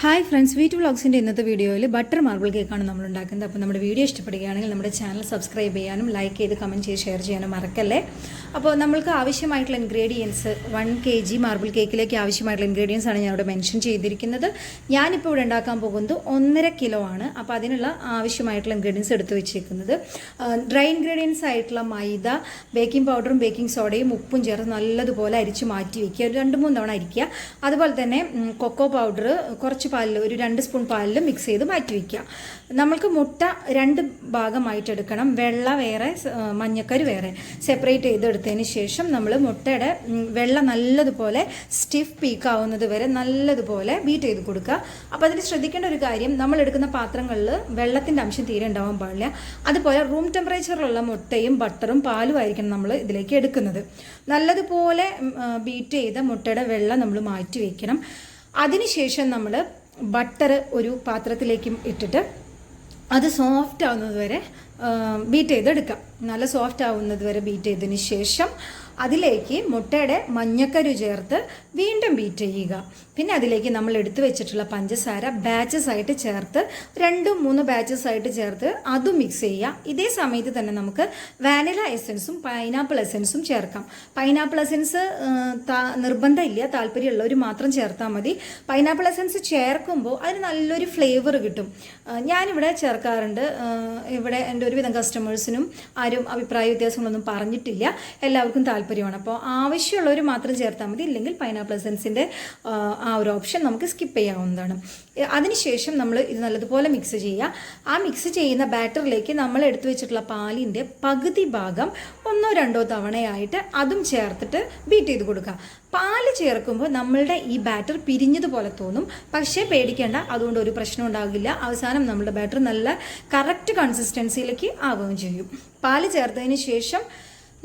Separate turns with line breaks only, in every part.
Hi friends wheat വ്ളോഗ്സിന്റെ ഇന്നത്തെ വീഡിയോയിൽ butter marble കേക്കാണ് നമ്മൾ ഉണ്ടാക്കുന്നത് അപ്പോൾ നമ്മുടെ വീഡിയോ ഇഷ്ടപ്പെടുകയാണെങ്കിൽ നമ്മുടെ ചാനൽ സബ്സ്ക്രൈബ് ചെയ്യാനും ലൈക്ക് ചെയ്ത് കമന്റ് ചെയ്ത് ഷെയർ ചെയ്യാനും മറക്കല്ലേ? അപ്പോൾ നമ്മൾക്ക് ആവശ്യമായിട്ടുള്ള ingredients one K G marble കേക്കിലേക്ക് ആവശ്യമായിട്ടുള്ള ഇൻഗ്രീഡിയൻസ് ആണ് ഞാൻ ഇവിടെ മെൻഷൻ ചെയ്തിരിക്കുന്നത്. ഞാനിപ്പോൾ ഇവിടെ ഉണ്ടാക്കാൻ പോകുന്നത് ഒന്നര കിലോ ആണ്. അപ്പോൾ അതിനുള്ള ആവശ്യമായിട്ടുള്ള ഇൻഗ്രീഡിയൻസ് എടുത്തു വെച്ചിരിക്കുന്നത് ഡ്രൈ ഇൻഗ്രീഡിയൻസ് ആയിട്ടുള്ള മൈദ ബേക്കിംഗ് പൗഡറും ബേക്കിംഗ് സോഡയും ഉപ്പും ചേർത്ത് നല്ലതുപോലെ അരിച്ച് മാറ്റി വയ്ക്കുക ഒരു രണ്ട് മൂന്ന് തവണ അരിക്കുക. അതുപോലെ തന്നെ കൊക്കോ പൗഡർ കുറച്ച് പാലിൽ ഒരു രണ്ട് സ്പൂൺ പാലിൽ മിക്സ് ചെയ്ത് മാറ്റി വയ്ക്കുക നമ്മൾക്ക് മുട്ട രണ്ട് ഭാഗമായിട്ട് എടുക്കണം. വെള്ള വേറെ മഞ്ഞക്കരി വേറെ. സെപ്പറേറ്റ് ചെയ്തെടുത്തതിന് ശേഷം നമ്മൾ മുട്ടയുടെ വെള്ള നല്ലതുപോലെ സ്റ്റിഫ് പീക്ക് ആവുന്നത് വരെ നല്ലതുപോലെ ബീറ്റ് ചെയ്ത് കൊടുക്കുക. അപ്പോൾ അതിൽ ശ്രദ്ധിക്കേണ്ട ഒരു കാര്യം നമ്മൾ എടുക്കുന്ന പാത്രങ്ങളിൽ വെള്ളത്തിന്റെ അംശം തീരെ ഉണ്ടാവാൻ പാടില്ല. അതുപോലെ റൂം ടെമ്പറേച്ചറിലുള്ള മുട്ടയും ബട്ടറും പാലും ആയിരിക്കണം നമ്മൾ ഇതിലേക്ക് എടുക്കുന്നത്. നല്ലതുപോലെ ബീറ്റ് ചെയ്ത മുട്ടയുടെ വെള്ളം നമ്മൾ മാറ്റി വയ്ക്കണം അതിനുശേഷം നമ്മൾ ബട്ടർ ഒരു പാത്രത്തിലേക്കും ഇട്ടിട്ട് അത് സോഫ്റ്റ് ആവുന്നത് വരെ ബീറ്റ് ചെയ്തെടുക്കാം. നല്ല സോഫ്റ്റ് ആവുന്നത് വരെ ബീറ്റ് ചെയ്തതിന് ശേഷം അതിലേക്ക് മുട്ടയുടെ മഞ്ഞക്കരു ചേർത്ത് വീണ്ടും ബീറ്റ് ചെയ്യുക. പിന്നെ അതിലേക്ക് നമ്മൾ എടുത്തു വെച്ചിട്ടുള്ള പഞ്ചസാര ബാച്ചസ് ആയിട്ട് ചേർത്ത് രണ്ടും മൂന്ന് ബാച്ചസ് ആയിട്ട് ചേർത്ത് അതും മിക്സ് ചെയ്യുക. ഇതേ സമയത്ത് തന്നെ നമുക്ക് വാനില എസൻസും പൈനാപ്പിൾ എസൻസും ചേർക്കാം. പൈനാപ്പിൾ എസൻസ് നിർബന്ധമില്ല. താല്പര്യമുള്ളവർ മാത്രം ചേർത്താൽ മതി. പൈനാപ്പിൾ എസൻസ് ചേർക്കുമ്പോൾ അതിന് നല്ലൊരു ഫ്ലേവർ കിട്ടും. ഞാനിവിടെ ചേർക്കാറുണ്ട്. ഇവിടെ എന്റെ ഒരുവിധം കസ്റ്റമേഴ്സിനും ആരും അഭിപ്രായ വ്യത്യാസങ്ങളൊന്നും പറഞ്ഞിട്ടില്ല. എല്ലാവർക്കും താല്പര്യമാണ്. അപ്പോൾ ആവശ്യമുള്ളവർ മാത്രം ചേർത്താൽ മതി. ഇല്ലെങ്കിൽ പൈനാപ്പിൾ എസൻസിന്റെ ആ ഒരു ഓപ്ഷൻ നമുക്ക് സ്കിപ്പ് ചെയ്യാവുന്നതാണ്. അതിനുശേഷം നമ്മൾ ഇത് നല്ലതുപോലെ മിക്സ് ചെയ്യുക ആ മിക്സ് ചെയ്യുന്ന ബാറ്ററിലേക്ക് നമ്മൾ എടുത്തു വെച്ചിട്ടുള്ള പാലിന്റെ പകുതി ഭാഗം ഒന്നോ രണ്ടോ തവണയായിട്ട് അതും ചേർത്തിട്ട് ബീറ്റ് ചെയ്ത് കൊടുക്കുക പാൽ ചേർക്കുമ്പോൾ നമ്മളുടെ ഈ ബാറ്റർ പിരിഞ്ഞതുപോലെ തോന്നും. പക്ഷേ പേടിക്കേണ്ട അതുകൊണ്ട് ഒരു പ്രശ്നം ഉണ്ടാകില്ല. അവസാനം നമ്മുടെ ബാറ്റർ നല്ല കറക്റ്റ് കൺസിസ്റ്റൻസിയിലേക്ക് ആവുകയും ചെയ്യും. പാൽ ചേർത്തതിന് ശേഷം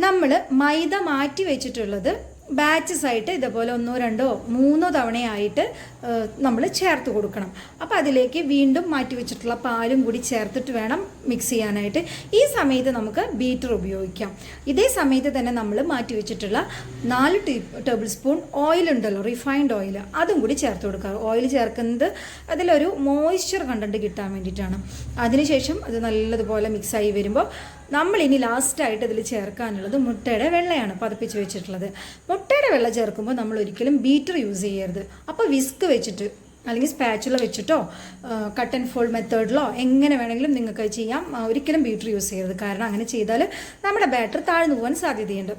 നമ്മൾ മൈദ മാറ്റി വെച്ചിട്ടുള്ളത് ബാച്ചസ് ആയിട്ട് ഇതുപോലെ ഒന്നോ രണ്ടോ മൂന്നോ തവണയായിട്ട് നമ്മൾ ചേർത്ത് കൊടുക്കണം. അപ്പോൾ അതിലേക്ക് വീണ്ടും മാറ്റി വെച്ചിട്ടുള്ള പാലും കൂടി ചേർത്തിട്ട് വേണം മിക്സ് ചെയ്യാനായിട്ട്. ഈ സമയത്ത് നമുക്ക് ബീറ്റർ ഉപയോഗിക്കാം. ഇതേ സമയത്ത് തന്നെ നമ്മൾ മാറ്റി വെച്ചിട്ടുള്ള നാല് ടീ ടേബിൾ സ്പൂൺ ഓയിൽ ഉണ്ടല്ലോ റിഫൈൻഡ് ഓയിൽ അതും കൂടി ചേർത്ത് കൊടുക്കുക. ഓയിൽ ചേർക്കുന്നത് അതിലൊരു മോയ്സ്ചർ കണ്ടന്റ് കിട്ടാൻ വേണ്ടിയിട്ടാണ്. അതിനുശേഷം അത് നല്ലതുപോലെ മിക്സായി വരുമ്പോൾ നമ്മൾ ഇനി ലാസ്റ്റായിട്ട് ഇതിൽ ചേർക്കാനുള്ളത് മുട്ടയുടെ വെള്ളയാണ് പതപ്പിച്ച് വെച്ചിട്ടുള്ളത്. മുട്ടയുടെ വെള്ള ചേർക്കുമ്പോൾ നമ്മൾ ഒരിക്കലും ബീറ്റർ യൂസ് ചെയ്യരുത്. അപ്പോൾ വിസ്ക് വെച്ചിട്ട് അല്ലെങ്കിൽ സ്പാച്ചുള്ള വെച്ചിട്ടോ കട്ട് ആൻഡ് ഫോൾഡ് മെത്തേഡിലോ എങ്ങനെ വേണമെങ്കിലും നിങ്ങൾക്ക് ചെയ്യാം. ഒരിക്കലും ബീറ്റർ യൂസ് ചെയ്യരുത്. കാരണം അങ്ങനെ ചെയ്താൽ നമ്മുടെ ബാറ്റർ താഴ്ന്നു പോകാൻ സാധ്യതയുണ്ട്.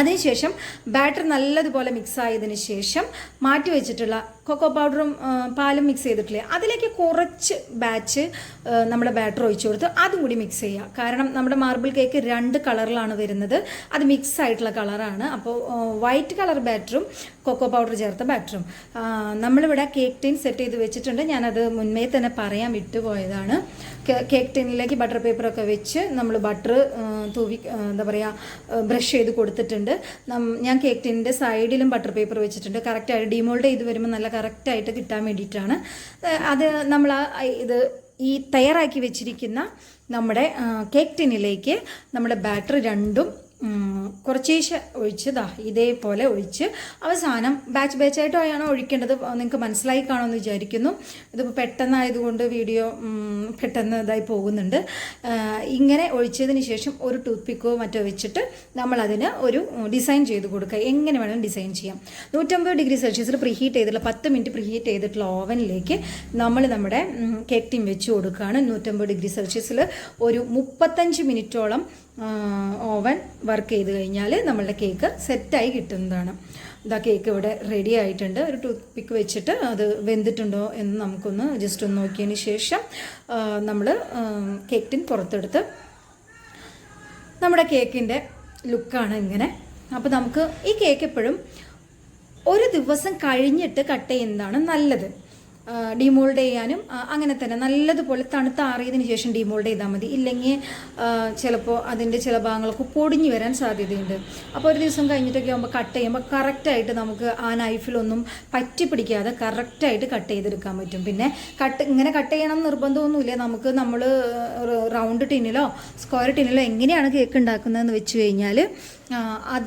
അതിനുശേഷം ബാറ്റർ നല്ലതുപോലെ മിക്സ് ആയതിനു ശേഷം മാറ്റി വെച്ചിട്ടുള്ള കൊക്കോ പൗഡറും പാലും മിക്സ് ചെയ്തിട്ടില്ലേ? അതിലേക്ക് കുറച്ച് ബാച്ച് നമ്മുടെ ബാറ്റർ ഒഴിച്ചു കൊടുത്ത് അതും കൂടി മിക്സ് ചെയ്യുക. കാരണം നമ്മുടെ മാർബിൾ കേക്ക് രണ്ട് കളറിലാണ് വരുന്നത്. അത് മിക്സ് ആയിട്ടുള്ള കളറാണ് അപ്പോൾ വൈറ്റ് കളർ ബാറ്ററും കൊക്കോ പൗഡർ ചേർത്ത ബാറ്ററും നമ്മളിവിടെ കേക്ക് ടീൻ സെറ്റ് ചെയ്ത് വെച്ചിട്ടുണ്ട്. ഞാനത് മുൻമേ തന്നെ പറയാൻ വിട്ടുപോയതാണ്. കേക്ക് ടീനിലേക്ക് ബട്ടർ പേപ്പറൊക്കെ വെച്ച് നമ്മൾ ബട്ടർ തൂവി എന്താ പറയുക ബ്രഷ് ചെയ്ത് കൊടുത്തിട്ടുണ്ട്. ഞാൻ കേക്ക് ടീനിന്റെ സൈഡിലും ബട്ടർ പേപ്പർ വെച്ചിട്ടുണ്ട്. കറക്റ്റായിട്ട് ഡിമോൾഡ് ചെയ്ത് വരുമ്പോൾ നല്ല കറക്റ്റായിട്ട് കിട്ടാൻ വേണ്ടിയിട്ടാണ്. അത് നമ്മൾ ഇത് ഈ തയ്യാറാക്കി വെച്ചിരിക്കുന്ന നമ്മുടെ കേക്ക് ടിന്നിലേക്ക് നമ്മുടെ ബാറ്റർ രണ്ടും കുറച്ചേശ്ശെ ഒഴിച്ച് ദാ ഇതേപോലെ ഒഴിച്ച് അവസാനം ബാച്ച് ബാച്ചായിട്ടാണ് ഒഴിക്കേണ്ടത്? നിങ്ങൾക്ക് മനസ്സിലായി കാണുമെന്ന് വിചാരിക്കുന്നു. ഇതിപ്പോൾ പെട്ടെന്നായതുകൊണ്ട് വീഡിയോ പെട്ടെന്ന് ഇതായി പോകുന്നുണ്ട്. ഇങ്ങനെ ഒഴിച്ചതിന് ശേഷം ഒരു ടൂത്ത് പിക്കോ മറ്റോ വെച്ചിട്ട് നമ്മളതിന് ഒരു ഡിസൈൻ ചെയ്ത് കൊടുക്കുക. എങ്ങനെ വേണമെങ്കിലും ഡിസൈൻ ചെയ്യാം. നൂറ്റമ്പത് ഡിഗ്രി സെൽഷ്യസിൽ പ്രീഹീറ്റ് ചെയ്തിട്ടുള്ള പത്ത് മിനിറ്റ് പ്രീഹീറ്റ് ചെയ്തിട്ടുള്ള ഓവനിലേക്ക് നമ്മൾ നമ്മുടെ കേക്ക് വെച്ച് കൊടുക്കുകയാണ്. നൂറ്റമ്പത് ഡിഗ്രി സെൽഷ്യസിൽ ഒരു മുപ്പത്തഞ്ച് മിനിറ്റോളം ഓവൻ വർക്ക് ചെയ്ത് കഴിഞ്ഞാൽ നമ്മളുടെ കേക്ക് സെറ്റായി കിട്ടുന്നതാണ്. ഇതാ കേക്ക് ഇവിടെ റെഡി ആയിട്ടുണ്ട്. ഒരു ടൂത്ത് പിക്ക് വെച്ചിട്ട് അത് വെന്തിട്ടുണ്ടോ എന്ന് നമുക്കൊന്ന് ജസ്റ്റ് ഒന്ന് നോക്കിയതിന് ശേഷം നമ്മൾ കേക്ക് ടിൻ പുറത്തെടുത്ത് നമ്മുടെ കേക്കിന്റെ ലുക്കാണ് ഇങ്ങനെ. അപ്പോൾ നമുക്ക് ഈ കേക്ക് എപ്പോഴും ഒരു ദിവസം കഴിഞ്ഞിട്ട് കട്ട് ചെയ്യുന്നതാണ് നല്ലത്. ഡിമോൾഡ് ചെയ്യാനും അങ്ങനെ തന്നെ. നല്ലതുപോലെ തണുത്താറിയതിന് ശേഷം ഡിമോൾഡ് ചെയ്താൽ മതി. ഇല്ലെങ്കിൽ ചിലപ്പോൾ അതിന്റെ ചില ഭാഗങ്ങളൊക്കെ പൊടിഞ്ഞു വരാൻ സാധ്യതയുണ്ട്. അപ്പോൾ ഒരു ദിവസം കഴിഞ്ഞിട്ടൊക്കെ ആകുമ്പോൾ കട്ട് ചെയ്യുമ്പോൾ കറക്റ്റായിട്ട് നമുക്ക് ആ നൈഫിലൊന്നും പറ്റി പിടിക്കാതെ കറക്റ്റായിട്ട് കട്ട് ചെയ്തെടുക്കാൻ പറ്റും. പിന്നെ കട്ട് ഇങ്ങനെ കട്ട് ചെയ്യണം നിർബന്ധമൊന്നുമില്ല. നമുക്ക് നമ്മൾ റൗണ്ട് ടിന്നിലോ സ്ക്വയർ ടിന്നിലോ എങ്ങനെയാണ് കേക്ക് ഉണ്ടാക്കുന്നതെന്ന് വെച്ച് കഴിഞ്ഞാൽ ആ,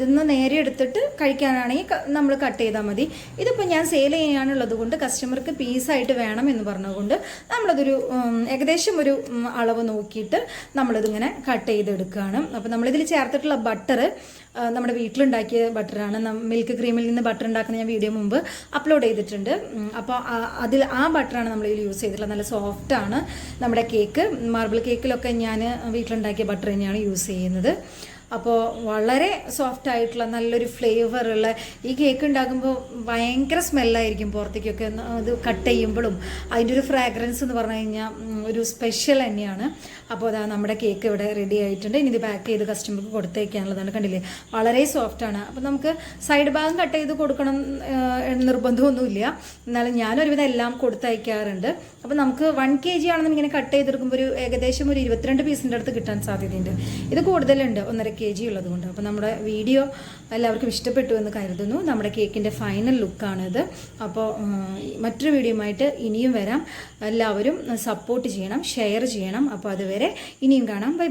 നിന്ന് നേരെ എടുത്തിട്ട് കഴിക്കാനാണെങ്കിൽ നമ്മൾ കട്ട് ചെയ്താൽ മതി. ഇതിപ്പോൾ ഞാൻ സെയിൽ ചെയ്യാനുള്ളത് കൊണ്ട് കസ്റ്റമർക്ക് പീസായിട്ട് വേണം എന്ന് പറഞ്ഞതുകൊണ്ട് നമ്മളതൊരു ഏകദേശം ഒരു അളവ് നോക്കിയിട്ട് നമ്മളിതിങ്ങനെ കട്ട് ചെയ്തെടുക്കുകയാണ് അപ്പോൾ നമ്മളിതിൽ ചേർത്തിട്ടുള്ള ബട്ടർ നമ്മുടെ വീട്ടിലുണ്ടാക്കിയ ബട്ടറാണ് മിൽക്ക് ക്രീമിൽ നിന്ന് ബട്ടർ ഉണ്ടാക്കുന്ന ഞാൻ വീഡിയോ മുമ്പ് അപ്ലോഡ് ചെയ്തിട്ടുണ്ട്. അപ്പോൾ അതിൽ ആ ബട്ടറാണ് നമ്മൾ യൂസ് ചെയ്തിട്ടുള്ളത്. നല്ല സോഫ്റ്റ് ആണ്. നമ്മുടെ കേക്ക് മാർബിൾ കേക്കിലൊക്കെ ഞാൻ വീട്ടിലുണ്ടാക്കിയ ബട്ടർ തന്നെയാണ് യൂസ് ചെയ്യുന്നത്. അപ്പോൾ വളരെ സോഫ്റ്റ് ആയിട്ടുള്ള നല്ലൊരു ഫ്ലേവറുള്ള ഈ കേക്ക് ഉണ്ടാക്കുമ്പോൾ ഭയങ്കര സ്മെല്ലായിരിക്കും പുറത്തേക്കൊക്കെ. അത് കട്ട് ചെയ്യുമ്പോഴും അതിന്റെ ഒരു ഫ്രാഗ്രൻസ് എന്ന് പറഞ്ഞു കഴിഞ്ഞാൽ ഒരു സ്പെഷ്യൽ തന്നെയാണ്. അപ്പോൾ അതാ നമ്മുടെ കേക്ക് ഇവിടെ റെഡി ആയിട്ടുണ്ട്. ഇനി ഇത് പാക്ക് ചെയ്ത് കസ്റ്റമർക്ക് കൊടുത്തേക്കാനുള്ളതാണ്. കണ്ടില്ലേ? വളരെ സോഫ്റ്റ് ആണ്. അപ്പോൾ നമുക്ക് സൈഡ് ഭാഗം കട്ട് ചെയ്ത് കൊടുക്കണം നിർബന്ധമൊന്നുമില്ല. എന്നാലും ഞാനൊരുവിധം എല്ലാം കൊടുത്തയക്കാറുണ്ട്. അപ്പോൾ നമുക്ക് വൺ കെ ജി ആണെന്ന് ഇങ്ങനെ കട്ട് ചെയ്തെടുക്കുമ്പോൾ ഒരു ഏകദേശം ഒരു ഇരുപത്തിരണ്ട് പീസിന്റെ അടുത്ത് കിട്ടാൻ സാധ്യതയുണ്ട്. ഇത് കൂടുതലുണ്ട്. ഒന്നര കെ ജി ഉള്ളതുകൊണ്ട്. അപ്പോൾ നമ്മുടെ വീഡിയോ എല്ലാവർക്കും ഇഷ്ടപ്പെട്ടു എന്ന് കരുതുന്നു. നമ്മുടെ കേക്കിന്റെ ഫൈനൽ ലുക്കാണിത് അപ്പോൾ മറ്റൊരു വീഡിയോയുമായിട്ട് ഇനിയും വരാം. എല്ലാവരും സപ്പോർട്ട് ചെയ്യണം ഷെയർ ചെയ്യണം. അപ്പോൾ അതുവരെ ഇനിയും കാണാം. ബൈ